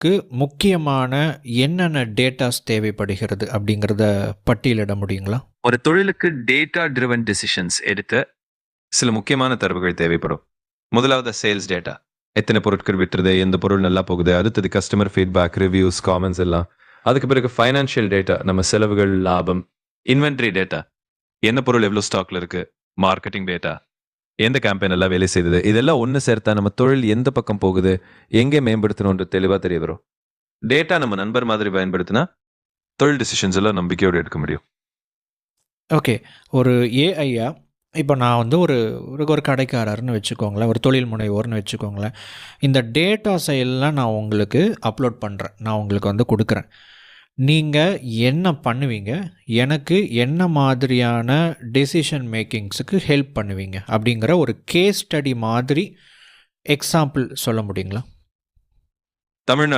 க்கு முக்கியமான என்னென்ன டேட்டாஸ் தேவைப்படுகிறது அப்படிங்கிறத பட்டியலிட முடியுங்களா? ஒரு தொழிலுக்கு டேட்டா ட்ரிவன் டிசிஷன்ஸ் எடுத்த சில முக்கியமான தரவுகள் தேவைப்படும். முதலாவது சேல்ஸ் டேட்டா எத்தனை பொருட்கள் விட்டுறது எந்த பொருள் நல்லா போகுது அடுத்தது கஸ்டமர் ஃபீட்பேக் ரிவ்யூஸ் காமெண்ட்ஸ் எல்லாம். அதுக்கு பிறகு ஃபைனான்ஷியல் டேட்டா நம்ம செலவுகள் லாபம் இன்வென்ட்ரி டேட்டா என்ன பொருள் எவ்வளோ ஸ்டாக்ல இருக்கு மார்க்கெட்டிங் டேட்டா எந்த கேம்பெயின் எல்லாம் வேலை செய்தது இதெல்லாம் ஒன்று சேர்த்தா நம்ம தொழில் எந்த பக்கம் போகுது எங்கே மேம்படுத்தணும்ன்ற தெளிவாக தெரிய வரும் டேட்டா நம்ம நண்பர் மாதிரி பயன்படுத்தினா தொழில் டிசிஷன்ஸ் எல்லாம் நம்பிக்கையோடு எடுக்க முடியும் ஓகே. ஒரு ஏஐயா இப்போ நான் வந்து ஒரு ஒரு ஒரு கடைக்காரர்னு வச்சுக்கோங்களேன். ஒரு தொழில் முனைவோர்னு வச்சுக்கோங்களேன். இந்த டேட்டாஸை எல்லாம் நான் உங்களுக்கு அப்லோட் பண்ணுறேன் நான் உங்களுக்கு வந்து கொடுக்குறேன் நீங்கள் என்ன பண்ணுவீங்க? எனக்கு என்ன மாதிரியான டெசிஷன் மேக்கிங்ஸுக்கு ஹெல்ப் பண்ணுவீங்க? அப்படிங்கிற ஒரு கேஸ் ஸ்டடி மாதிரி எக்ஸாம்பிள் சொல்ல முடியுங்களா? தமிழ்நாடு